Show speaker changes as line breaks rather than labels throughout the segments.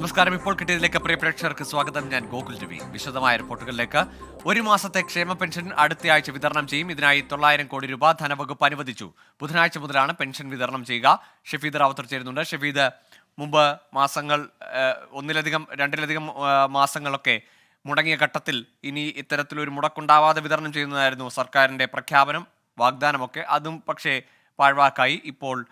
നമസ്കാരം. ഇപ്പോൾ കിട്ടിയതിലേക്ക് പ്രിയ പ്രേക്ഷകർക്ക് സ്വാഗതം. ഞാൻ ഗോകുൽ രവി. വിശദമായ റിപ്പോർട്ടുകളിലേക്ക്. ഒരു മാസത്തെ ക്ഷേമ പെൻഷൻ അടുത്തയാഴ്ച വിതരണം ചെയ്യും. ഇതിനായി തൊള്ളായിരം കോടി രൂപ ധനവകുപ്പ് അനുവദിച്ചു. ബുധനാഴ്ച മുതലാണ് പെൻഷൻ വിതരണം ചെയ്യുക. ഷഫീദ് റാവത്തർ ചേരുന്നുണ്ട്. ഷഫീദ് മുമ്പ് മാസങ്ങൾ ഒന്നിലധികം രണ്ടിലധികം മാസങ്ങളൊക്കെ മുടങ്ങിയ ഘട്ടത്തിൽ ഇനി ഇത്തരത്തിലൊരു മുടക്കുണ്ടാവാതെ വിതരണം ചെയ്യുന്നതായിരുന്നു സർക്കാരിന്റെ പ്രഖ്യാപനം വാഗ്ദാനമൊക്കെ. അതും പക്ഷേ പാഴ്വാക്കായി. ഇപ്പോൾ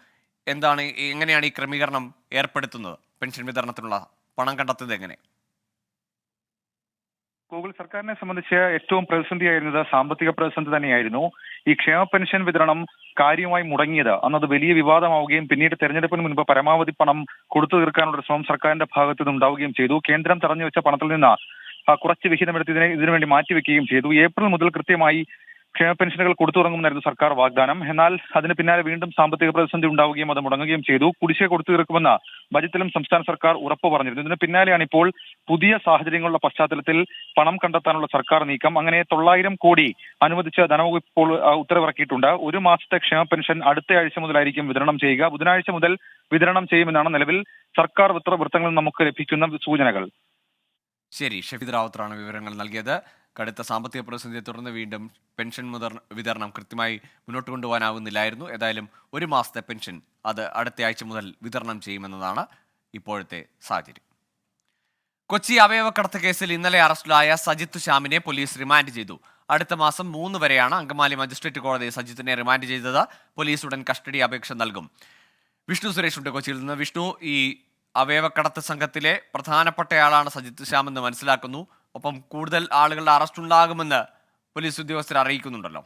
എന്താണ് എങ്ങനെയാണ് ഈ ക്രമീകരണം ഏർപ്പെടുത്തുന്നത്? പെൻഷൻ വിതരണത്തിനുള്ള പണം കണ്ടെത്തുന്നത് എങ്ങനെ?
ഗൂഗിൾ സർക്കാരിനെ സംബന്ധിച്ച് ഏറ്റവും പ്രതിസന്ധിയായിരുന്നത് സാമ്പത്തിക പ്രതിസന്ധി തന്നെയായിരുന്നു. ഈ ക്ഷേമ പെൻഷൻ വിതരണം കാര്യമായി മുടങ്ങിയത്. അന്നത് വലിയ വിവാദമാവുകയും പിന്നീട് തെരഞ്ഞെടുപ്പിന് മുൻപ് പരമാവധി പണം കൊടുത്തു തീർക്കാനുള്ള ശ്രമം സർക്കാരിന്റെ ഭാഗത്തു നിന്ന് ഉണ്ടാവുകയും ചെയ്തു. കേന്ദ്രം തടഞ്ഞു വെച്ച പണത്തിൽ നിന്ന് കുറച്ച് വിഹിതമെടുത്ത് ഇതിനെ ഇതിനുവേണ്ടി മാറ്റിവെക്കുകയും ചെയ്തു. ഏപ്രിൽ മുതൽ കൃത്യമായി ക്ഷേമ പെൻഷനുകൾ കൊടുത്തു തുടങ്ങുമെന്നായിരുന്നു സർക്കാർ വാഗ്ദാനം. എന്നാൽ അതിന് പിന്നാലെ വീണ്ടും സാമ്പത്തിക പ്രതിസന്ധി ഉണ്ടാവുകയും അത് മുടങ്ങുകയും ചെയ്തു. കുടിശ്ശിക കൊടുത്തു തീർക്കുമെന്ന് ബജറ്റിലും സംസ്ഥാന സർക്കാർ ഉറപ്പ് പറഞ്ഞിരുന്നു. ഇതിന് പിന്നാലെയാണ് ഇപ്പോൾ പുതിയ സാഹചര്യങ്ങളുടെ പശ്ചാത്തലത്തിൽ പണം കണ്ടെത്താനുള്ള സർക്കാർ നീക്കം. അങ്ങനെ തൊള്ളായിരം കോടി അനുവദിച്ച ധനവകുപ്പ് ഇപ്പോൾ ഉത്തരവിറക്കിയിട്ടുണ്ട്. ഒരു മാസത്തെ ക്ഷേമ പെൻഷൻ അടുത്ത ആഴ്ച മുതലായിരിക്കും വിതരണം ചെയ്യുക. ബുധനാഴ്ച മുതൽ വിതരണം ചെയ്യുമെന്നാണ് നിലവിൽ സർക്കാർ വൃത്ത വൃത്തങ്ങളിൽ നമുക്ക് ലഭിക്കുന്ന സൂചനകൾ.
ശരി ഷഫീദ് റാവത്തറാണ് വിവരങ്ങൾ നൽകിയത്. കടുത്ത സാമ്പത്തിക പ്രതിസന്ധിയെ തുടർന്ന് വീണ്ടും പെൻഷൻ മുതർ- വിതരണം കൃത്യമായി മുന്നോട്ട് കൊണ്ടുപോകാനാവുന്നില്ലായിരുന്നു. ഏതായാലും ഒരു മാസത്തെ പെൻഷൻ അത് അടുത്ത ആഴ്ച മുതൽ വിതരണം ചെയ്യുമെന്നതാണ് ഇപ്പോഴത്തെ സാഹചര്യം. കൊച്ചി അവയവക്കടത്ത് കേസിൽ ഇന്നലെ അറസ്റ്റിലായ സജിത്ത് ശ്യാമിനെ പോലീസ് റിമാൻഡ് ചെയ്തു. അടുത്ത മാസം മൂന്ന് വരെയാണ് അങ്കമാലി മജിസ്ട്രേറ്റ് കോടതി സജിത്തിനെ റിമാൻഡ് ചെയ്തത്. പോലീസ് ഉടൻ കസ്റ്റഡി അപേക്ഷ നൽകും. വിഷ്ണു സുരേഷ് ഉണ്ട് കൊച്ചിയിൽ നിന്ന്. വിഷ്ണു ഈ അവയവക്കടത്ത് സംഘത്തിലെ പ്രധാനപ്പെട്ടയാളാണ് സജിത്ത് ശ്യാം എന്ന് മനസ്സിലാക്കുന്നു. ഒപ്പം കൂടുതൽ ആളുകളുടെ അറസ്റ്റ് ഉണ്ടാകുമെന്ന് പോലീസ് ഉദ്യോഗസ്ഥർ അറിയിക്കുന്നുണ്ടല്ലോ.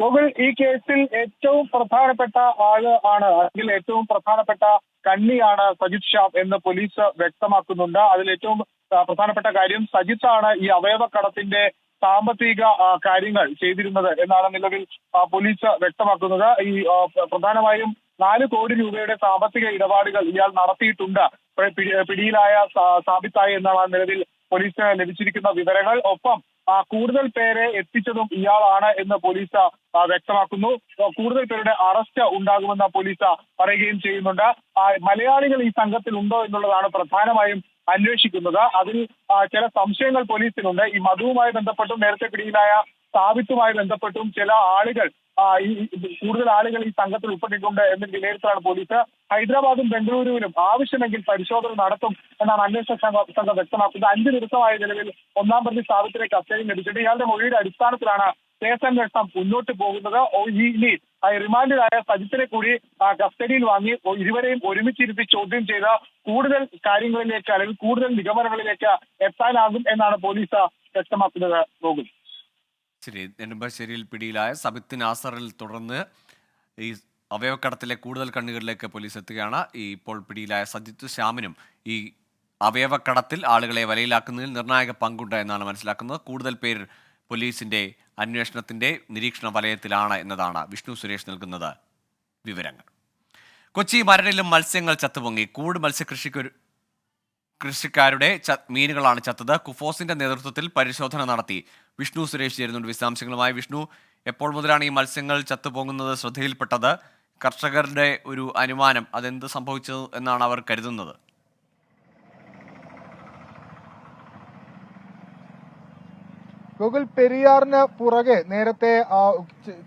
ഗോകുൽ ഈ കേസിൽ ഏറ്റവും പ്രധാനപ്പെട്ട ആൾ ആണ്. അല്ലെങ്കിൽ ഏറ്റവും പ്രധാനപ്പെട്ട കണ്ണിയാണ് സജിത് ഷാം എന്ന് പോലീസ് വ്യക്തമാക്കുന്നുണ്ട്. അതിൽ ഏറ്റവും പ്രധാനപ്പെട്ട കാര്യം സജിത്താണ് ഈ അവയവക്കടത്തിന്റെ സാമ്പത്തിക കാര്യങ്ങൾ ചെയ്തിരുന്നത് എന്നാണ് നിലവിൽ പോലീസ് വ്യക്തമാക്കുന്നത്. ഈ പ്രധാനമായും നാല് കോടി രൂപയുടെ സാമ്പത്തിക ഇടപാടുകൾ ഇയാൾ നടത്തിയിട്ടുണ്ട്. പിടിയിലായ സാബിത്തായി എന്നാണ് നിലവിൽ പോലീസിന് ലഭിച്ചിരിക്കുന്ന വിവരങ്ങൾ. ഒപ്പം കൂടുതൽ പേരെ എത്തിച്ചതും ഇയാളാണ് എന്ന് പോലീസ് വ്യക്തമാക്കുന്നു. കൂടുതൽ പേരുടെ അറസ്റ്റ് ഉണ്ടാകുമെന്ന് പോലീസ് പറയുകയും ചെയ്യുന്നുണ്ട്. മലയാളികൾ ഈ സംഘത്തിൽ ഉണ്ടോ എന്നുള്ളതാണ് പ്രധാനമായും അന്വേഷിക്കുന്നത്. അതിൽ ചില സംശയങ്ങൾ പോലീസിനുണ്ട്. ഈ മധുവുമായി ബന്ധപ്പെട്ടും നേരത്തെ പിടിയിലായ സ്ഥാപിത്തുമായി ബന്ധപ്പെട്ടും ചില ആളുകൾ ഈ കൂടുതൽ ആളുകൾ ഈ സംഘത്തിൽ ഉൾപ്പെട്ടിട്ടുണ്ട് എന്ന് വിലയിരുത്തലാണ് പോലീസ്. ഹൈദരാബാദും ബംഗളൂരുവിലും ആവശ്യമെങ്കിൽ പരിശോധന നടത്തും എന്നാണ് അന്വേഷണ സംഘം വ്യക്തമാക്കുന്നത്. അഞ്ചു ദിവസമായ നിലവിൽ ഒന്നാം പ്രതി സ്ഥാപനത്തിലെ കസ്റ്റഡി ലഭിച്ചിട്ട് ഇയാളുടെ മൊഴിയുടെ അടിസ്ഥാനത്തിലാണ് കേസന്വേഷണം മുന്നോട്ട് പോകുന്നത്. ഇനി റിമാൻഡിലായ സജിത്തിനെ കൂടി കസ്റ്റഡിയിൽ വാങ്ങി ഇരുവരെയും ഒരുമിച്ചിരുത്തി ചോദ്യം ചെയ്ത് കൂടുതൽ കാര്യങ്ങളിലേക്ക് അല്ലെങ്കിൽ കൂടുതൽ നിഗമനങ്ങളിലേക്ക് എത്താനാകും എന്നാണ് പോലീസ് വ്യക്തമാക്കുന്നത്. ഗോകുൽ.
ശരി നെടുമ്പാശ്ശേരിയിൽ പിടിയിലായ സബിത്ത് നാസറിൽ തുടർന്ന് ഈ അവയവക്കടത്തിലെ കൂടുതൽ കണ്ണുകളിലേക്ക് പോലീസ് എത്തുകയാണ്. ഈ ഇപ്പോൾ പിടിയിലായ സജിത്ത് ശ്യാമിനും ഈ അവയവക്കടത്തിൽ ആളുകളെ വലയിലാക്കുന്നതിൽ നിർണായക പങ്കുണ്ട് എന്നാണ് മനസ്സിലാക്കുന്നത്. കൂടുതൽ പേർ പോലീസിന്റെ അന്വേഷണത്തിന്റെ നിരീക്ഷണ വലയത്തിലാണ് എന്നതാണ് വിഷ്ണു സുരേഷ് നൽകുന്നത് വിവരങ്ങൾ. കൊച്ചി മരടിലും മത്സ്യങ്ങൾ ചത്തുപൊങ്ങി. കൂട് മത്സ്യകൃഷിക്കൊരു കൃഷിക്കാരുടെ മീനുകളാണ് ചത്തത്. കുഫോസിന്റെ നേതൃത്വത്തിൽ പരിശോധന നടത്തി. വിഷ്ണു സുരേഷ് ചേരുന്നുണ്ട്. വിശദാംശങ്ങളുമായി വിഷ്ണു. എപ്പോൾ മുതലാണ് ഈ മത്സ്യങ്ങൾ ചത്തുപോകുന്നത് ശ്രദ്ധയിൽപ്പെട്ടത്? കർഷകരുടെ ഒരു അനുമാനം അതെന്ത് സംഭവിച്ചു എന്നാണ് അവർ കരുതുന്നത്?
ഗൂഗിൾ പെരിയാറിന് പുറകെ നേരത്തെ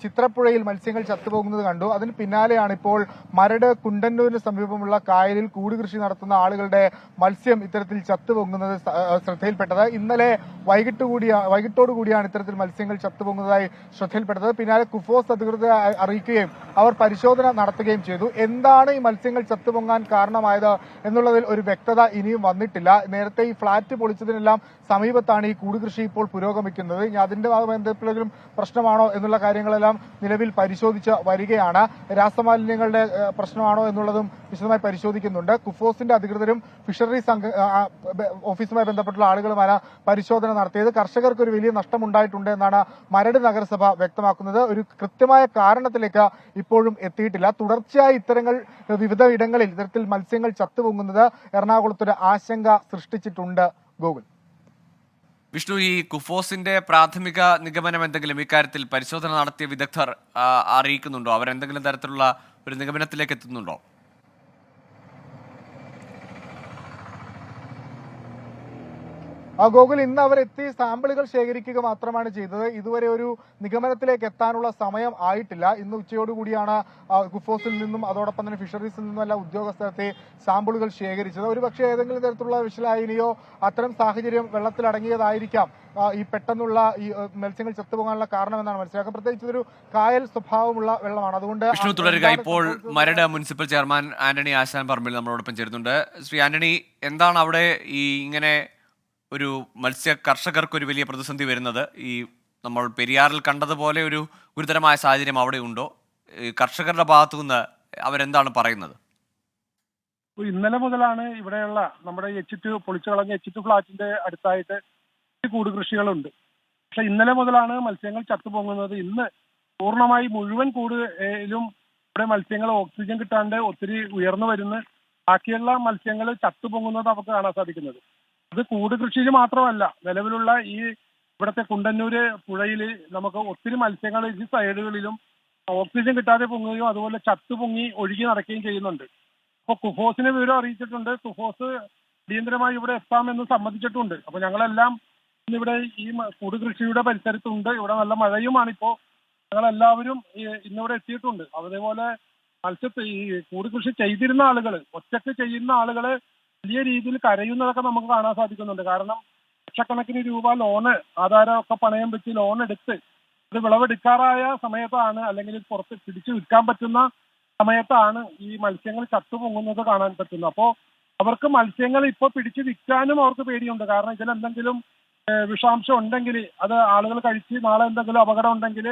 ചിത്രപ്പുഴയിൽ മത്സ്യങ്ങൾ ചത്തുപോകുന്നത് കണ്ടു. അതിന് പിന്നാലെയാണ് ഇപ്പോൾ മരട് കുണ്ടന്നൂരിന് സമീപമുള്ള കായലിൽ കൂടുകൃഷി നടത്തുന്ന ആളുകളുടെ മത്സ്യം ഇത്തരത്തിൽ ചത്തുപൊങ്ങുന്നത് ശ്രദ്ധയിൽപ്പെട്ടത്. ഇന്നലെ വൈകിട്ട് കൂടിയാ വൈകിട്ടോടു കൂടിയാണ് ഇത്തരത്തിൽ മത്സ്യങ്ങൾ ചത്തുപൊങ്ങുന്നതായി ശ്രദ്ധയിൽപ്പെട്ടത്. പിന്നാലെ കുഫോസ് അധികൃതരെ അ- അറിയിക്കുകയും അവർ പരിശോധന നടത്തുകയും ചെയ്തു. എന്താണ് ഈ മത്സ്യങ്ങൾ ചത്തുപൊങ്ങാൻ കാരണമായത് എന്നുള്ളതിൽ ഒരു വ്യക്തത ഇനിയും വന്നിട്ടില്ല. നേരത്തെ ഈ ഫ്ളാറ്റ് പൊളിച്ചതിനെല്ലാം സമീപത്താണ് ഈ കൂടുകൃഷി ഇപ്പോൾ പുരോഗമിക്കുന്നത്. ഇനി അതിന്റെ എന്തെങ്കിലും പ്രശ്നമാണോ എന്നുള്ള കാര്യങ്ങളെല്ലാം നിലവിൽ പരിശോധിച്ച് വരികയാണ്. രാസമാലിന്യങ്ങളുടെ പ്രശ്നമാണോ എന്നുള്ളതും വിശദമായി പരിശോധിക്കുന്നുണ്ട്. കുഫോസിന്റെ അധികൃതരും ഫിഷറീസ് ഓഫീസുമായി ബന്ധപ്പെട്ടുള്ള ആളുകളുമാണ് പരിശോധന നടത്തിയത്. കർഷകർക്ക് ഒരു വലിയ നഷ്ടമുണ്ടായിട്ടുണ്ട് എന്നാണ് മരട് നഗരസഭ വ്യക്തമാക്കുന്നത്. ഒരു കൃത്യമായ കാരണത്തിലേക്ക് ഇപ്പോഴും എത്തിയിട്ടില്ല. തുടർച്ചയായി ഇത്തരങ്ങൾ വിവിധ ഇടങ്ങളിൽ ഇത്തരത്തിൽ മത്സ്യങ്ങൾ ചത്തുപൊങ്ങുന്നത് എറണാകുളത്തൊരു ആശങ്ക സൃഷ്ടിച്ചിട്ടുണ്ട് ഗൂഗിൾ
വിഷ്ണു ഈ കുഫോസിന്റെ പ്രാഥമിക നിഗമനം എന്തെങ്കിലും ഇക്കാര്യത്തിൽ പരിശോധന നടത്തിയ വിദഗ്ധർ അറിയിക്കുന്നുണ്ടോ? അവരെന്തെങ്കിലും തരത്തിലുള്ള ഒരു നിഗമനത്തിലേക്ക് എത്തുന്നുണ്ടോ?
ഗോകുൽ ഇന്ന് അവരെത്തി സാമ്പിളുകൾ ശേഖരിക്കുക മാത്രമാണ് ചെയ്തത്. ഇതുവരെ ഒരു നിഗമനത്തിലേക്ക് എത്താനുള്ള സമയം ആയിട്ടില്ല. ഇന്ന് ഉച്ചയോടുകൂടിയാണ് ഗുഫോസിൽ നിന്നും അതോടൊപ്പം തന്നെ ഫിഷറീസിൽ നിന്നും ഉദ്യോഗസ്ഥരത്തെ സാമ്പിളുകൾ ശേഖരിച്ചത്. ഒരു പക്ഷേ ഏതെങ്കിലും തരത്തിലുള്ള വിഷലായനിയോ അത്തരം സാഹചര്യം വെള്ളത്തിലടങ്ങിയതായിരിക്കാം. ഈ പെട്ടെന്നുള്ള ഈ മത്സ്യങ്ങൾ ചത്തുപോകാനുള്ള കാരണമെന്നാണ് മനസ്സിലാക്കുക പ്രത്യേകിച്ച് ഇതൊരു കായൽ സ്വഭാവമുള്ള വെള്ളമാണ്. അതുകൊണ്ട്
വിഷ്ണു തുടരുക ഇപ്പോൾ മരട് മുനിസിപ്പൽ ചെയർമാൻ ആന്റണി ആശാൻ പറമ്പിൽ നമ്മളോടൊപ്പം ചേരുന്നുണ്ട്. ശ്രീ ആന്റണി എന്താണ് അവിടെ ഈ ഇങ്ങനെ ഒരു മത്സ്യ കർഷകർക്ക് ഒരു വലിയ പ്രതിസന്ധി വരുന്നത്. ഈ നമ്മൾ പെരിയാറിൽ കണ്ടതുപോലെ ഒരു ഗുരുതരമായ സാഹചര്യം അവിടെ ഉണ്ടോ? കർഷകരുടെ ഭാഗത്തു നിന്ന് അവരെന്താണ് പറയുന്നത്?
ഇന്നലെ മുതലാണ് ഇവിടെയുള്ള നമ്മുടെ എച്ച് ടു പൊളിച്ചു കളഞ്ഞ എച്ച് ടു ഫ്ലാറ്റിന്റെ അടുത്തായിട്ട് കൂട് കൃഷികളുണ്ട്. പക്ഷെ ഇന്നലെ മുതലാണ് മത്സ്യങ്ങൾ ചത്തുപൊങ്ങുന്നത്. ഇന്ന് പൂർണമായി മുഴുവൻ കൂടുതലും ഇവിടെ മത്സ്യങ്ങൾ ഓക്സിജൻ കിട്ടാണ്ട് ഒത്തിരി ഉയർന്നു വരുന്ന. ബാക്കിയുള്ള മത്സ്യങ്ങൾ ചത്തുപൊങ്ങുന്നത് നമുക്ക് കാണാൻ സാധിക്കുന്നത്. അത് കൂട് കൃഷിയിൽ മാത്രമല്ല നിലവിലുള്ള ഈ ഇവിടുത്തെ കുണ്ടന്നൂര് പുഴയിൽ നമുക്ക് ഒത്തിരി മത്സ്യങ്ങൾ ഈ സൈഡുകളിലും ഓക്സിജൻ കിട്ടാതെ പൊങ്ങുകയും അതുപോലെ ചത്തു പൊങ്ങി ഒഴുകി നടക്കുകയും ചെയ്യുന്നുണ്ട്. അപ്പൊ കുഫോസിനെ വിവരം അറിയിച്ചിട്ടുണ്ട്. കുഫോസ് അടിയന്തരമായി ഇവിടെ എത്താമെന്ന് സമ്മതിച്ചിട്ടുണ്ട്. അപ്പൊ ഞങ്ങളെല്ലാം ഇന്നിവിടെ ഈ കൂട് കൃഷിയുടെ പരിസരത്തുണ്ട്. ഇവിടെ നല്ല മഴയുമാണിപ്പോ. ഞങ്ങളെല്ലാവരും ഇന്നിവിടെ എത്തിയിട്ടുണ്ട്. അതേപോലെ മത്സ്യത്തെ ഈ കൂട് കൃഷി ചെയ്തിരുന്ന ആളുകൾ ഒറ്റയ്ക്ക് ചെയ്യുന്ന ആളുകൾ വലിയ രീതിയിൽ കരയുന്നതൊക്കെ നമുക്ക് കാണാൻ സാധിക്കുന്നുണ്ട്. കാരണം ലക്ഷക്കണക്കിന് രൂപ ലോണ് ആധാരമൊക്കെ പണയം വെച്ച് ലോൺ എടുത്ത് ഒരു വിളവെടുക്കാറായ സമയത്താണ് അല്ലെങ്കിൽ പുറത്ത് പിടിച്ചു വിൽക്കാൻ പറ്റുന്ന സമയത്താണ് ഈ മത്സ്യങ്ങൾ ചത്തുപൊങ്ങുന്നത് കാണാൻ പറ്റുന്നത്. അപ്പോൾ അവർക്ക് മത്സ്യങ്ങൾ ഇപ്പോൾ പിടിച്ചു വിൽക്കാനും അവർക്ക് പേടിയുണ്ട്. കാരണം ഇതിലെന്തെങ്കിലും വിഷാംശം ഉണ്ടെങ്കിൽ അത് ആളുകൾ കഴിച്ച് നാളെ എന്തെങ്കിലും അപകടം ഉണ്ടെങ്കിൽ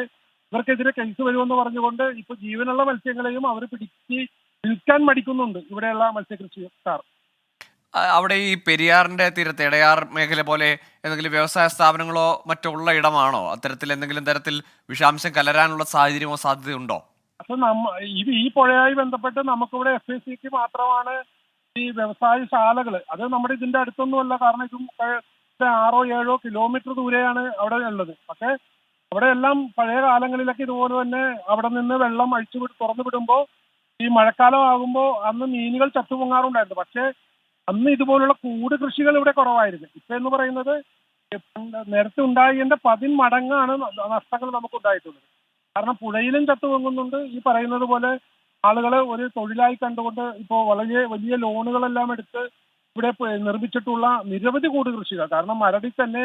ഇവർക്കെതിരെ കേസ് വരുമെന്ന് പറഞ്ഞുകൊണ്ട് ഇപ്പൊ ജീവനുള്ള മത്സ്യങ്ങളെയും അവർ പിടിച്ച് വിൽക്കാൻ മടിക്കുന്നുണ്ട് ഇവിടെയുള്ള മത്സ്യകൃഷിക്കാർ.
അവിടെ ഈ പെരിയാറിന്റെ തീരത്ത് ഇടയാർ മേഖല പോലെ എന്തെങ്കിലും വ്യവസായ സ്ഥാപനങ്ങളോ മറ്റോ ഉള്ള ഇടമാണോ? അത്തരത്തിൽ എന്തെങ്കിലും തരത്തിൽ വിഷാംശം കലരാനുള്ള സാഹചര്യമോ സാധ്യതയുണ്ടോ?
അപ്പൊ നമ്മ ഇത് ഈ പുഴയായി ബന്ധപ്പെട്ട് നമുക്കിവിടെ എഫ് എസ് സിക്ക് മാത്രമാണ് ഈ വ്യവസായശാലകൾ അത് നമ്മുടെ ഇതിന്റെ അടുത്തൊന്നുമല്ല. കാരണം ഇതും ആറോ ഏഴോ കിലോമീറ്റർ ദൂരെയാണ് അവിടെ ഉള്ളത്. പക്ഷെ അവിടെ എല്ലാം പഴയ കാലങ്ങളിലൊക്കെ ഇതുപോലെ തന്നെ അവിടെ നിന്ന് വെള്ളം അഴിച്ചു വിട്ട് തുറന്നു വിടുമ്പോൾ ഈ മഴക്കാലം ആകുമ്പോ അന്ന് മീനുകൾ ചത്തുപൊങ്ങാറുണ്ടായിരുന്നു. പക്ഷേ അന്ന് ഇതുപോലുള്ള കൂട് കൃഷികൾ ഇവിടെ കുറവായിരുന്നു. ഇപ്പൊ എന്ന് പറയുന്നത് നേരത്തെ ഉണ്ടായതിന്റെ പതിന്മടങ്ങാണ് മടങ്ങാണ് നഷ്ടങ്ങൾ നമുക്ക് ഉണ്ടായിട്ടുള്ളത് കാരണം പുഴയിലും ചത്തുപൊങ്ങുന്നുണ്ട് ഈ പറയുന്നത് പോലെ ആളുകളെ ഒരു തൊഴിലായി കണ്ടുകൊണ്ട് ഇപ്പോൾ വളരെ വലിയ ലോണുകളെല്ലാം എടുത്ത് ഇവിടെ നിർമ്മിച്ചിട്ടുള്ള നിരവധി കൂട് കൃഷികൾ. കാരണം മരടിൽ തന്നെ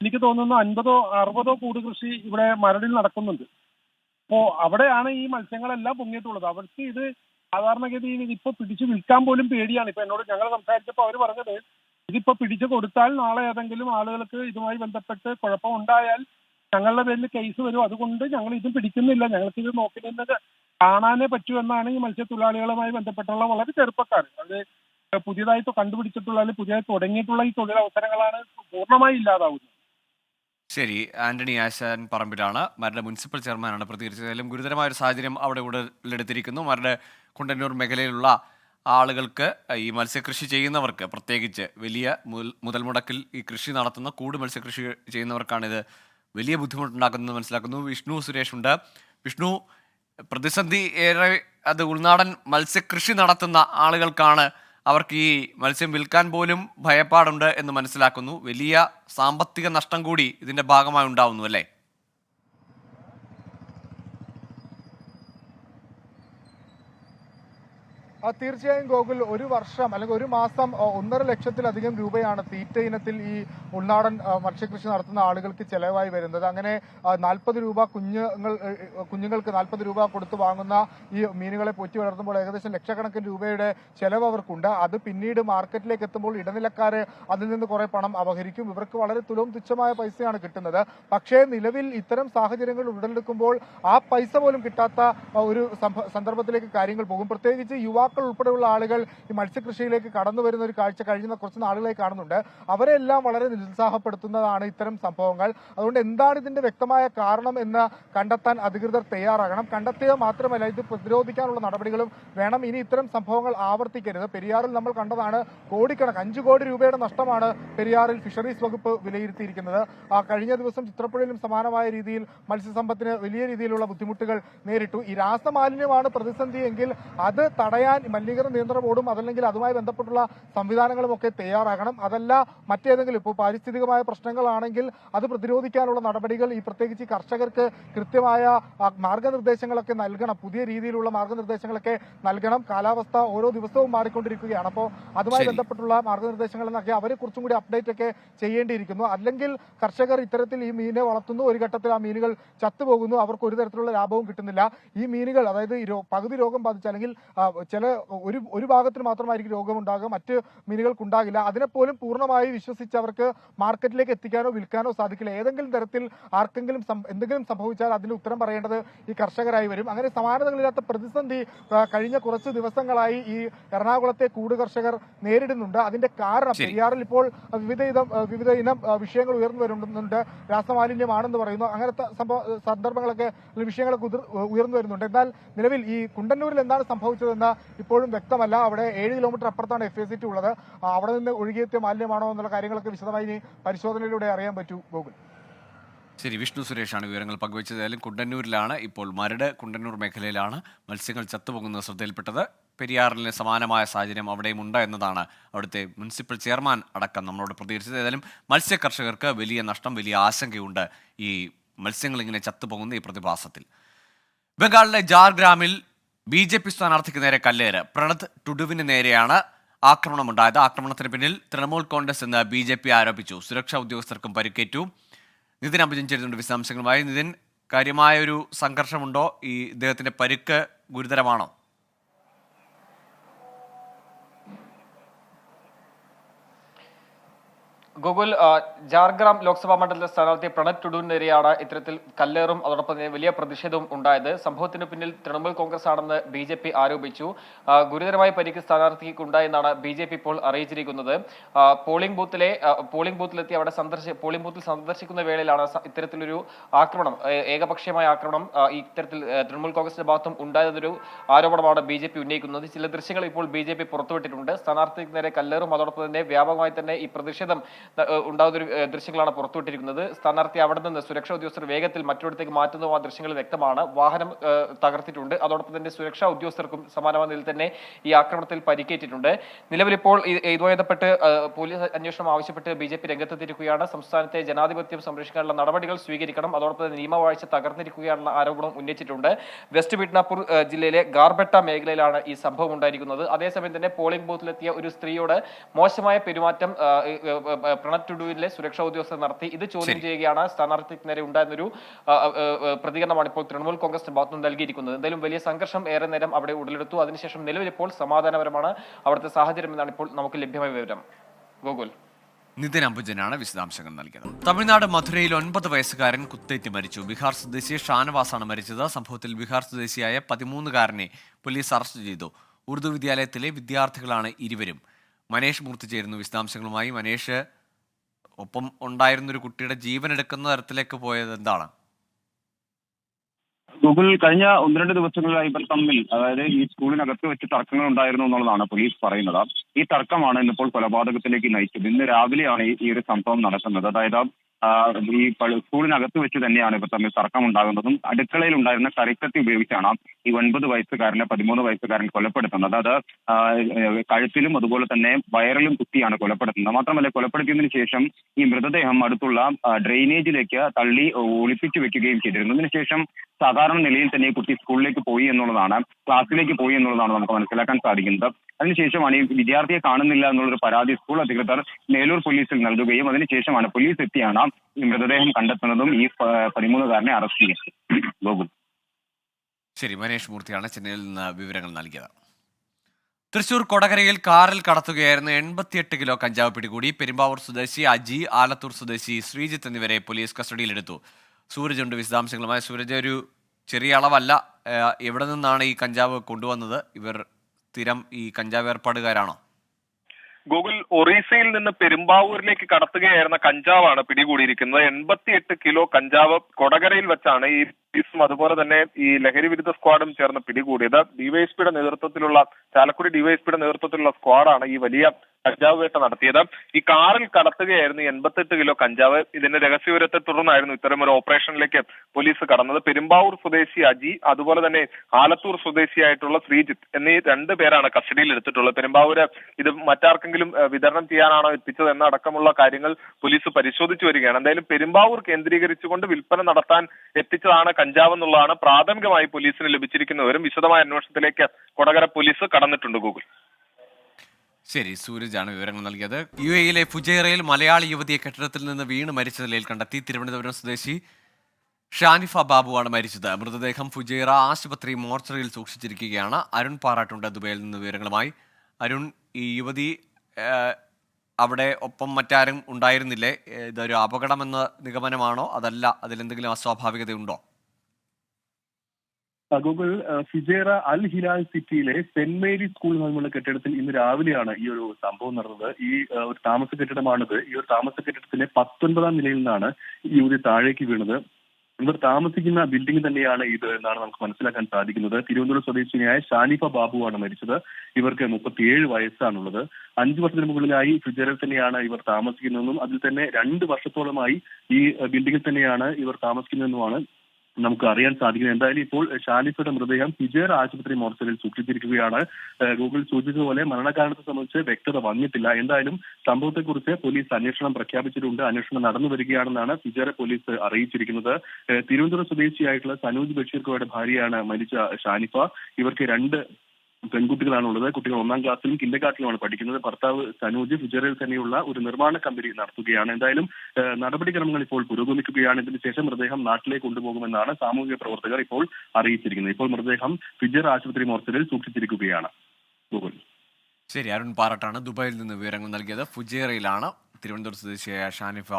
എനിക്ക് തോന്നുന്നു അൻപതോ അറുപതോ കൂട് കൃഷി ഇവിടെ മരടിൽ നടക്കുന്നുണ്ട്. അപ്പോ അവിടെയാണ് ഈ മത്സ്യങ്ങളെല്ലാം പൊങ്ങിയിട്ടുള്ളത്. അവർക്ക് ഇത് സാധാരണഗതിയിൽ ഇതിപ്പോ പിടിച്ചു വിൽക്കാൻ പോലും പേടിയാണ്. ഇപ്പൊ എന്നോട് ഞങ്ങൾ സംസാരിച്ചപ്പോൾ അവർ പറഞ്ഞത് ഇതിപ്പോ പിടിച്ചു കൊടുത്താൽ നാളെ ഏതെങ്കിലും ആളുകൾക്ക് ഇതുമായി ബന്ധപ്പെട്ട് കുഴപ്പം ഉണ്ടായാൽ ഞങ്ങളുടെ പേരിൽ കേസ് വരും. അതുകൊണ്ട് ഞങ്ങൾ ഇതും പിടിക്കുന്നില്ല. ഞങ്ങൾക്ക് ഇത് നോക്കി നിന്നത് കാണാനേ പറ്റൂ എന്നാണ് ഈ മത്സ്യത്തൊഴിലാളികളുമായി ബന്ധപ്പെട്ടുള്ള വളരെ ചെറുപ്പക്കാർ. അത് പുതിയതായി കണ്ടുപിടിച്ചിട്ടുള്ള അല്ലെങ്കിൽ പുതിയതായി തുടങ്ങിയിട്ടുള്ള ഈ തൊഴിലവസരങ്ങളാണ് പൂർണമായി ഇല്ലാതാവുന്നത്.
ശരി ആന്റണി ആശാൻ പറമ്പിലാണ്. മരുടെ മുനിസിപ്പൽ ചെയർമാനാണ് പ്രതികരിച്ചത്. ഗുരുതരമായ ഒരു സാഹചര്യം അവിടെ ഉടലെടുത്തിരിക്കുന്നു. മരുടെ കുണ്ടന്നൂർ മേഖലയിലുള്ള ആളുകൾക്ക് ഈ മത്സ്യകൃഷി ചെയ്യുന്നവർക്ക് പ്രത്യേകിച്ച് വലിയ മുതൽ മുടക്കിൽ ഈ കൃഷി നടത്തുന്ന കൂട് മത്സ്യകൃഷി ചെയ്യുന്നവർക്കാണ് ഇത് വലിയ ബുദ്ധിമുട്ടുണ്ടാക്കുന്നത് മനസ്സിലാക്കുന്നു. വിഷ്ണു സുരേഷ് ഉണ്ട്. വിഷ്ണു പ്രതിസന്ധി ഏറെ അത് ഉൾനാടൻ മത്സ്യകൃഷി നടത്തുന്ന ആളുകൾക്കാണ് അവർക്ക് ഈ മത്സ്യം വിൽക്കാൻ പോലും ഭയപ്പാടുണ്ട് എന്ന് മനസ്സിലാക്കുന്നു. വലിയ സാമ്പത്തിക നഷ്ടം കൂടി ഇതിന്റെ ഭാഗമായി ഉണ്ടാവുന്നു അല്ലേ?
തീർച്ചയായും ഗോകുൽ ഒരു വർഷം അല്ലെങ്കിൽ ഒരു മാസം ഒന്നര ലക്ഷത്തിലധികം രൂപയാണ് തീറ്റ ഇനത്തിൽ ഈ ഉൾനാടൻ മത്സ്യകൃഷി നടത്തുന്ന ആളുകൾക്ക് ചെലവായി വരുന്നത്. അങ്ങനെ നാൽപ്പത് രൂപ കുഞ്ഞുങ്ങൾ കുഞ്ഞുങ്ങൾക്ക് നാൽപ്പത് രൂപ കൊടുത്തു വാങ്ങുന്ന ഈ മീനുകളെ പൊറ്റി വളർത്തുമ്പോൾ ഏകദേശം ലക്ഷക്കണക്കിന് രൂപയുടെ ചെലവ് അവർക്കുണ്ട്. അത് പിന്നീട് മാർക്കറ്റിലേക്ക് എത്തുമ്പോൾ ഇടനിലക്കാര് അതിൽ നിന്ന് കുറെ പണം അപഹരിക്കും. ഇവർക്ക് വളരെ തുലവും തുച്ഛമായ പൈസയാണ് കിട്ടുന്നത്. പക്ഷേ നിലവിൽ ഇത്തരം സാഹചര്യങ്ങൾ ഉടലെടുക്കുമ്പോൾ ആ പൈസ പോലും കിട്ടാത്ത ഒരു സന്ദർഭത്തിലേക്ക് കാര്യങ്ങൾ പോകും. പ്രത്യേകിച്ച് യുവാക്കൾ ഉൾപ്പെടെയുള്ള ആളുകൾ ഈ മത്സ്യകൃഷിയിലേക്ക് കടന്നു വരുന്ന ഒരു കാഴ്ച കഴിഞ്ഞ കുറച്ച് നാളുകളായി കാണുന്നുണ്ട്. അവരെ എല്ലാം വളരെ നിരുത്സാഹപ്പെടുത്തുന്നതാണ് ഇത്തരം സംഭവങ്ങൾ. അതുകൊണ്ട് എന്താണ് ഇതിന്റെ വ്യക്തമായ കാരണം എന്ന് കണ്ടെത്താൻ അധികൃതർ തയ്യാറാകണം. കണ്ടെത്തുക മാത്രമല്ല ഇത് പ്രതിരോധിക്കാനുള്ള നടപടികളും വേണം. ഇനി ഇത്തരം സംഭവങ്ങൾ ആവർത്തിക്കരുത്. പെരിയാറിൽ നമ്മൾ കണ്ടതാണ് കോടിക്കണക്ക് അഞ്ചു കോടി രൂപയുടെ നഷ്ടമാണ് പെരിയാറിൽ ഫിഷറീസ് വകുപ്പ് വിലയിരുത്തിയിരിക്കുന്നത്. ആ കഴിഞ്ഞ ദിവസം ചിത്രപ്പുഴയിലും സമാനമായ രീതിയിൽ മത്സ്യസമ്പത്തിന് വലിയ രീതിയിലുള്ള ബുദ്ധിമുട്ടുകൾ നേരിട്ടു. ഈ രാസമാലിന്യമാണ് പ്രതിസന്ധി എങ്കിൽ അത് തടയാൻ മലിനീകരണ നിയന്ത്രണ ബോർഡും അതല്ലെങ്കിൽ അതുമായി ബന്ധപ്പെട്ടുള്ള സംവിധാനങ്ങളും ഒക്കെ തയ്യാറാകണം. അതല്ല മറ്റേതെങ്കിലും ഇപ്പോൾ പാരിസ്ഥിതികമായ പ്രശ്നങ്ങളാണെങ്കിൽ അത് പ്രതിരോധിക്കാനുള്ള നടപടികൾ ഈ പ്രത്യേകിച്ച് കർഷകർക്ക് കൃത്യമായ മാർഗനിർദ്ദേശങ്ങളൊക്കെ നൽകണം. പുതിയ രീതിയിലുള്ള മാർഗനിർദ്ദേശങ്ങളൊക്കെ നൽകണം. കാലാവസ്ഥ ഓരോ ദിവസവും മാറിക്കൊണ്ടിരിക്കുകയാണ്. അപ്പോൾ അതുമായി ബന്ധപ്പെട്ടുള്ള മാർഗനിർദ്ദേശങ്ങൾ എന്നൊക്കെ അവരെ കുറച്ചും കൂടി അപ്ഡേറ്റ് ഒക്കെ ചെയ്യേണ്ടിയിരിക്കുന്നു. അല്ലെങ്കിൽ കർഷകർ ഇത്തരത്തിൽ ഈ മീനെ വളർത്തുന്നു. ഒരു ഘട്ടത്തിൽ ആ മീനുകൾ ചത്തുപോകുന്നു. അവർക്ക് ഒരു തരത്തിലുള്ള ലാഭവും കിട്ടുന്നില്ല. ഈ മീനുകൾ അതായത് പകുതി രോഗം ബാധിച്ച അല്ലെങ്കിൽ ചില ഒരു ഒരു ഭാഗത്തിന് മാത്രമായിരിക്കും രോഗമുണ്ടാകുക മറ്റ് മറ്റ് മീനുകൾക്കുണ്ടാകില്ല. അതിനെപ്പോലും പൂർണമായി വിശ്വസിച്ച് അവർക്ക് മാർക്കറ്റിലേക്ക് എത്തിക്കാനോ വിൽക്കാനോ സാധിക്കില്ല. ഏതെങ്കിലും തരത്തിൽ ആർക്കെങ്കിലും എന്തെങ്കിലും സംഭവിച്ചാൽ അതിന് ഉത്തരം പറയേണ്ടത് ഈ കർഷകരായി വരും. അങ്ങനെ സമാനതകളില്ലാത്ത പ്രതിസന്ധി കഴിഞ്ഞ കുറച്ച് ദിവസങ്ങളായി ഈ എറണാകുളത്തെ കൂട് കർഷകർ നേരിടുന്നുണ്ട്. അതിന്റെ കാരണം. പെരിയാറിൽ ഇപ്പോൾ വിവിധ ഇനം വിവിധ ഇനം വിഷയങ്ങൾ ഉയർന്നു വരുന്നുണ്ട്. രാസമാലിന്യമാണെന്ന് പറയുന്നു. അങ്ങനത്തെ സംഭവ സന്ദർഭങ്ങളൊക്കെ വിഷയങ്ങളൊക്കെ ഉയർന്നു വരുന്നുണ്ട്. എന്നാൽ നിലവിൽ ഈ കുണ്ടന്നൂരിൽ എന്താണ് സംഭവിച്ചതെന്ന് ഇപ്പോഴും വ്യക്തമല്ല. അവിടെ ഏഴ് കിലോമീറ്റർ അപ്പുറത്താണ് എഫ് എ ഉള്ളത്. അവിടെ നിന്ന് ഒഴുകിയെത്തിയ മാലിന്യമാണോ എന്നുള്ള കാര്യങ്ങളൊക്കെ വിശദമായി പരിശോധനയിലൂടെ അറിയാൻ പറ്റൂ ഗോകുൽ.
ശരി വിഷ്ണു സുരേഷാണ് വിവരങ്ങൾ പങ്കുവച്ചത്. ഏതായാലും കുണ്ടന്നൂരിലാണ് ഇപ്പോൾ മരട് കുണ്ടന്നൂർ മേഖലയിലാണ് മത്സ്യങ്ങൾ ചത്തുപൊങ്ങുന്നത് ശ്രദ്ധയിൽപ്പെട്ടത്. പെരിയാറിന് സമാനമായ സാഹചര്യം അവിടെയും ഉണ്ട് എന്നതാണ് അവിടുത്തെ മുനിസിപ്പൽ ചെയർമാൻ അടക്കം നമ്മളോട് പ്രതികരിച്ചത്. ഏതായാലും മത്സ്യ കർഷകർക്ക് വലിയ നഷ്ടം വലിയ ആശങ്കയുണ്ട് ഈ മത്സ്യങ്ങൾ ഇങ്ങനെ ചത്തുപോകുന്ന ഈ പ്രതിഭാസത്തിൽ. ബംഗാളിലെ ജാർഗ്രാമിൽ ബി ജെ പി സ്ഥാനാർത്ഥിക്ക് നേരെ കല്ലേറ് പ്രണത് ടുഡുവിന് നേരെയാണ് ആക്രമണമുണ്ടായത്. ആക്രമണത്തിന് പിന്നിൽ തൃണമൂൽ കോൺഗ്രസ് എന്ന് ബി ജെ പി ആരോപിച്ചു. സുരക്ഷാ ഉദ്യോഗസ്ഥർക്കും പരിക്കേറ്റു. നിതിൻ അഭിജൻ ചേരുന്നുണ്ട് വിശദാംശങ്ങളുമായി. നിതിൻ കാര്യമായൊരു സംഘർഷമുണ്ടോ? ഈ ഇദ്ദേഹത്തിന്റെ പരുക്ക് ഗുരുതരമാണോ?
ഗൂഗിൾ ജാർഗ്രാം ലോക്സഭാ മണ്ഡലത്തിലെ സ്ഥാനാർത്ഥി പ്രണബ് ടുഡുവിനെതിരെയാണ് ഇത്തരത്തിൽ കല്ലേറും അതോടൊപ്പം തന്നെ വലിയ പ്രതിഷേധവും ഉണ്ടായത്. സംഭവത്തിന് പിന്നിൽ തൃണമൂൽ കോൺഗ്രസ് ആണെന്ന് ബി ജെ പി ആരോപിച്ചു. ഗുരുതരമായ പരിക്ക് സ്ഥാനാർത്ഥിക്ക് ഉണ്ടായെന്നാണ് ബി ജെ പി ഇപ്പോൾ അറിയിച്ചിരിക്കുന്നത്. പോളിംഗ് ബൂത്തിലെ പോളിംഗ് ബൂത്തിലെത്തി അവിടെ സന്ദർശി പോളിംഗ് ബൂത്തിൽ സന്ദർശിക്കുന്ന വേളയിലാണ് ഇത്തരത്തിലൊരു ആക്രമണം ഏകപക്ഷീയമായ ആക്രമണം ഇത്തരത്തിൽ തൃണമൂൽ കോൺഗ്രസിന്റെ ഭാഗത്തും ഉണ്ടായതൊരു ആരോപണമാണ് ബി ജെ പി ഉന്നയിക്കുന്നത്. ചില ദൃശ്യങ്ങൾ ഇപ്പോൾ ബി ജെ പി പുറത്തുവിട്ടിട്ടുണ്ട്. സ്ഥാനാർത്ഥിക്ക് നേരെ കല്ലേറും അതോടൊപ്പം തന്നെ വ്യാപകമായി തന്നെ ഈ പ്രതിഷേധം ഉണ്ടാകുന്ന ഒരു ദൃശ്യങ്ങളാണ് പുറത്തുവിട്ടിരിക്കുന്നത്. സ്ഥാനാർത്ഥി അവിടെ നിന്ന് സുരക്ഷാ ഉദ്യോഗസ്ഥർ വേഗത്തിൽ മറ്റൊരിടത്തേക്ക് മാറ്റുന്നതും ആ ദൃശ്യങ്ങൾ വ്യക്തമാണ്. വാഹനം തകർത്തിട്ടുണ്ട്. അതോടൊപ്പം തന്നെ സുരക്ഷാ ഉദ്യോഗസ്ഥർക്കും സമാനമായ നിലയിൽ തന്നെ ഈ ആക്രമണത്തിൽ പരിക്കേറ്റിട്ടുണ്ട്. നിലവിലിപ്പോൾ ഇതുമായി ബന്ധപ്പെട്ട് പോലീസ് അന്വേഷണം ആവശ്യപ്പെട്ട് ബി ജെ പി രംഗത്തെത്തിയിരിക്കുകയാണ്. സംസ്ഥാനത്തെ ജനാധിപത്യം സംരക്ഷിക്കാനുള്ള നടപടികൾ സ്വീകരിക്കണം. അതോടൊപ്പം തന്നെ നിയമവാഴ്ച തകർന്നിരിക്കുകയാണെന്ന ആരോപണം ഉന്നയിച്ചിട്ടുണ്ട്. വെസ്റ്റ് മിഡ്നാപൂർ ജില്ലയിലെ ഗാർബെട്ട മേഖലയിലാണ് ഈ സംഭവം ഉണ്ടായിരിക്കുന്നത്. അതേസമയം തന്നെ പോളിംഗ് ബൂത്തിലെത്തിയ ഒരു സ്ത്രീയോട് മോശമായ പെരുമാറ്റം പ്രണബ് ടുഡുവിലെ സുരക്ഷാ ഉദ്യോഗസ്ഥർ നടത്തി ഇത് ചോദ്യം. ചെയ്യുകയാണ്. സ്ഥാനാർത്ഥിക്ക് നേരെ ഉണ്ടായിരുന്നൊരു പ്രതികരണമാണ് ഇപ്പോൾ തൃണമൂൽ കോൺഗ്രസിന്റെ ഭാഗത്തുനിന്ന് നൽകിയിരിക്കുന്നത്. എന്തായാലും വലിയ സംഘർഷം ഏറെ നേരം അവിടെ ഉടലെടുത്തു. അതിനുശേഷം നിലവിലിപ്പോൾ സമാധാനപരമാണ് അവിടുത്തെ സാഹചര്യം എന്നാണ് ഇപ്പോൾ നമുക്ക് ലഭ്യമായ വിവരം. ഗോകുൽ.
നിതിൻ അംബുജനാണ് വിശദാംശങ്ങൾ നൽകിയത്. തമിഴ്നാട് മധുരയിൽ ഒൻപത് വയസ്സുകാരൻ കുത്തേറ്റ് മരിച്ചു. ബീഹാർ സ്വദേശി ഷാനവാസാണ് മരിച്ചത്. സംഭവത്തിൽ ബീഹാർ സ്വദേശിയായ പതിമൂന്നുകാരനെ പോലീസ് അറസ്റ്റ് ചെയ്തു. ഉറുദു വിദ്യാലയത്തിലെ വിദ്യാർത്ഥികളാണ് ഇരുവരും. മനേഷ് മൂർത്തി ചേരുന്നു വിശദാംശങ്ങളുമായി. മനേഷ് ഒപ്പം ഉണ്ടായിരുന്ന ഒരു കുട്ടിയുടെ ജീവൻ എടുക്കുന്ന തരത്തിലേക്ക് പോയത് എന്താണ്?
ഗൂഗിൾ കഴിഞ്ഞ ഒന്ന് രണ്ട് ദിവസങ്ങളിലായി ഇവർ തമ്മിൽ അതായത് ഈ സ്കൂളിനകത്ത് വെച്ച് തർക്കങ്ങൾ ഉണ്ടായിരുന്നു എന്നുള്ളതാണ് പോലീസ് പറയുന്നത്. ഈ തർക്കമാണ് ഇന്നിപ്പോൾ കൊലപാതകത്തിലേക്ക് നയിച്ചത്. ഇന്ന് രാവിലെയാണ് ഈ- ഒരു സംഭവം നടക്കുന്നത്. അതായത് ഈ സ്കൂളിനകത്ത് വെച്ച് തന്നെയാണ് ഇവർ തമ്മിൽ തർക്കം ഉണ്ടാകുന്നതും അടുക്കളയിൽ ഉണ്ടായിരുന്ന കറിക്കത്തി ഉപയോഗിച്ചാണ് ഈ ഒൻപത് വയസ്സുകാരനെ പതിമൂന്ന് വയസ്സുകാരൻ കൊലപ്പെടുത്തുന്നത്. അത് കഴുത്തിലും അതുപോലെ തന്നെ വയറിലും കുത്തിയാണ് കൊലപ്പെടുത്തുന്നത്. മാത്രമല്ല കൊലപ്പെടുത്തിയതിനു ശേഷം ഈ മൃതദേഹം അടുത്തുള്ള ഡ്രെയിനേജിലേക്ക് തള്ളി ഒളിപ്പിച്ചു വെക്കുകയും ചെയ്തിരുന്നു. അതിനുശേഷം സാധാരണ നിലയിൽ തന്നെ ഈ കുട്ടി സ്കൂളിലേക്ക് പോയി എന്നുള്ളതാണ് ക്ലാസ്സിലേക്ക് പോയി എന്നുള്ളതാണ് നമുക്ക് മനസ്സിലാക്കാൻ സാധിക്കുന്നത്. അതിനുശേഷമാണ് ഈ വിദ്യാർത്ഥിയെ കാണുന്നില്ല എന്നുള്ളൊരു പരാതി സ്കൂൾ അധികൃതർ നേലൂർ പോലീസിൽ നൽകുകയും അതിനുശേഷമാണ് പോലീസ് എത്തിയാണ് മൃതദേഹം കണ്ടെത്തുന്നതും ഈ പതിമൂന്നുകാരനെ അറസ്റ്റ് ചെയ്യും ഗോകുൽ.
ശരി മനേഷ് മൂർത്തിയാണ് ചെന്നൈയിൽ നിന്ന് വിവരങ്ങൾ നൽകിയത്. തൃശൂർ കൊടകരയിൽ കാറിൽ കടത്തുകയായിരുന്ന എൺപത്തിയെട്ട് കിലോ കഞ്ചാവ് പിടികൂടി. പെരുമ്പാവൂർ സ്വദേശി അജി ആലത്തൂർ സ്വദേശി ശ്രീജിത്ത് എന്നിവരെ പോലീസ് കസ്റ്റഡിയിലെടുത്തു. സൂരജ് ഉണ്ട് വിശദാംശങ്ങളുമായി. സൂരജ് ഒരു ചെറിയ അളവല്ല എവിടെ നിന്നാണ് ഈ കഞ്ചാവ് കൊണ്ടുവന്നത്? ഇവർ സ്ഥിരം ഈ കഞ്ചാവ് ഏർപ്പാടുകാരാണോ?
ഗൂഗിൾ ഒറീസയിൽ നിന്ന് പെരുമ്പാവൂരിലേക്ക് കടത്തുകയായിരുന്ന കഞ്ചാവാണ് പിടികൂടിയിരിക്കുന്നത്. എൺപത്തിയെട്ട് കിലോ കഞ്ചാവ് കൊടകരയിൽ വെച്ചാണ് ഈ പോലീസും അതുപോലെ തന്നെ ഈ ലഹരി വിരുദ്ധ സ്ക്വാഡും ചേർന്ന് പിടികൂടിയത്. ഡിവൈഎസ്പിയുടെ നേതൃത്വത്തിലുള്ള ചാലക്കുടി ഡിവൈഎസ്പിയുടെ നേതൃത്വത്തിലുള്ള സ്ക്വാഡാണ് ഈ വലിയ കഞ്ചാവ് വേട്ട നടത്തിയത്. ഈ കാറിൽ കടത്തുകയായിരുന്നു എൺപത്തെട്ട് കിലോ കഞ്ചാവ്. ഇതിന്റെ രഹസ്യവിവരത്തെ തുടർന്നായിരുന്നു ഇത്തരം ഒരു ഓപ്പറേഷനിലേക്ക് പോലീസ് കടന്നത്. പെരുമ്പാവൂർ സ്വദേശി അജി അതുപോലെ തന്നെ ആലത്തൂർ സ്വദേശിയായിട്ടുള്ള ശ്രീജിത്ത് എന്നീ രണ്ട് പേരാണ് കസ്റ്റഡിയിൽ എടുത്തിട്ടുള്ളത്. പെരുമ്പാവൂര് ഇത് മറ്റാർക്കെങ്കിലും വിതരണം ചെയ്യാനാണോ എത്തിച്ചത് എന്നടക്കമുള്ള കാര്യങ്ങൾ പോലീസ് പരിശോധിച്ചു വരികയാണ്. എന്തായാലും പെരുമ്പാവൂർ കേന്ദ്രീകരിച്ചുകൊണ്ട് വിൽപ്പന നടത്താൻ എത്തിച്ചതാണ് കഞ്ചാവ് എന്നുള്ളതാണ് പ്രാഥമികമായി പോലീസിന് ലഭിച്ചിരിക്കുന്ന വിവരം. വിശദമായ അന്വേഷണത്തിലേക്ക് കൊടകര പോലീസ് കടന്നിട്ടുണ്ട് ഗൂഗിൾ.
ശരി സൂരജാണ് വിവരങ്ങൾ നൽകിയത്. യു എയിലെ ഫുജേറയിൽ മലയാളി യുവതിയെ കെട്ടിടത്തിൽ നിന്ന് വീണ് മരിച്ച നിലയിൽ കണ്ടെത്തി തിരുവനന്തപുരം സ്വദേശി ഷാനിഫ ബാബുവാണ് മരിച്ചത്. മൃതദേഹം ഫുജേറ ആശുപത്രി മോർച്ചറിയിൽ സൂക്ഷിച്ചിരിക്കുകയാണ്. അരുൺ പാറാട്ടുണ്ട് ദുബൈയിൽ നിന്ന് വിവരങ്ങളുമായി. അരുൺ ഈ യുവതി അവിടെ ഒപ്പം മറ്റാരും ഉണ്ടായിരുന്നില്ലേ? ഇതൊരു അപകടമെന്ന നിഗമനമാണോ? അതല്ല അതിലെന്തെങ്കിലും അസ്വാഭാവികതയുണ്ടോ?
ഗൂഗിൾ ഫിജേറ അൽ ഹിലാൽ സിറ്റിയിലെ സെന്റ് മേരി സ്കൂൾ എന്നുള്ള കെട്ടിടത്തിൽ ഇന്ന് രാവിലെയാണ് ഈ ഒരു സംഭവം നടന്നത്. ഈ ഒരു താമസ കെട്ടിടമാണിത്. ഈ ഒരു താമസ കെട്ടിടത്തിലെ പത്തൊൻപതാം നിലയിൽ നിന്നാണ് ഈ യുവതി താഴേക്ക് വീണത്. ഇവർ താമസിക്കുന്ന ബിൽഡിംഗ് തന്നെയാണ് ഇത് എന്നാണ് നമുക്ക് മനസ്സിലാക്കാൻ സാധിക്കുന്നത്. തിരുവനന്തപുരം സ്വദേശിനിയായ ഷാനിഫ ബാബുവാണ് മരിച്ചത്. ഇവർക്ക് മുപ്പത്തിയേഴ് വയസ്സാണുള്ളത്. അഞ്ചു വർഷത്തിന് മുകളിലായി ഫിജറിൽ തന്നെയാണ് ഇവർ താമസിക്കുന്നതെന്നും അതിൽ തന്നെ രണ്ട് വർഷത്തോളമായി ഈ ബിൽഡിംഗിൽ തന്നെയാണ് ഇവർ താമസിക്കുന്നതെന്നുമാണ് നമുക്ക് അറിയാൻ സാധിക്കുന്നത്. എന്തായാലും ഇപ്പോൾ ഷാലിഫയുടെ മൃതദേഹം ഹിജേർ ആശുപത്രി മോർച്ചറിൽ സൂക്ഷിച്ചിരിക്കുകയാണ്. ഗൂഗിൾ സൂചിച്ചതുപോലെ മരണകാരണത്തെ സംബന്ധിച്ച് വ്യക്തത വന്നിട്ടില്ല. എന്തായാലും സംഭവത്തെക്കുറിച്ച് പോലീസ് അന്വേഷണം പ്രഖ്യാപിച്ചിട്ടുണ്ട്. അന്വേഷണം നടന്നു വരികയാണെന്നാണ് ഹിജേറെ പോലീസ് അറിയിച്ചിരിക്കുന്നത്. തിരുവനന്തപുരം സ്വദേശിയായിട്ടുള്ള സനൂജ് ബഷീർ കോയുടെ ഭാര്യയാണ് മരിച്ച ഷാനിഫ ഇവർക്ക് രണ്ട് പെൺകുട്ടികളാണുള്ളത്. കുട്ടികൾ ഒന്നാം ക്ലാസ്സിലും കിൻഡർഗാർട്ടിലുമാണ് പഠിക്കുന്നത്. ഭർത്താവ് സനൂജ് ഫിജറിൽ തന്നെയുള്ള ഒരു നിർമ്മാണ കമ്പനി നടത്തുകയാണ്. എന്തായാലും നടപടിക്രമങ്ങൾ ഇപ്പോൾ പുരോഗമിക്കുകയാണ്. ഇതിനുശേഷം മൃതദേഹം നാട്ടിലേക്ക് കൊണ്ടുപോകുമെന്നാണ് സാമൂഹിക പ്രവർത്തകർ ഇപ്പോൾ അറിയിച്ചിരിക്കുന്നത്. ഇപ്പോൾ മൃതദേഹം ഫിജർ ആശുപത്രി മോർച്ചറിൽ സൂക്ഷിച്ചിരിക്കുകയാണ്.
ശരി അരുൺ പാറട്ടാണ് ദുബായിൽ നിന്ന് വിവരങ്ങൾ നൽകിയത്. ഫുജേറയിലാണ് തിരുവനന്തപുരം സ്വദേശിയായ ഷാനിഫ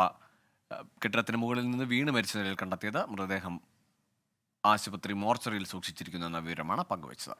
കെട്ടിടത്തിന് മുകളിൽ നിന്ന് വീണ് മരിച്ച നിലയിൽ കണ്ടെത്തിയത്. മൃതദേഹം ആശുപത്രി മോർച്ചറിയിൽ സൂക്ഷിച്ചിരിക്കുന്നു എന്ന വിവരമാണ് പങ്കുവച്ചത്.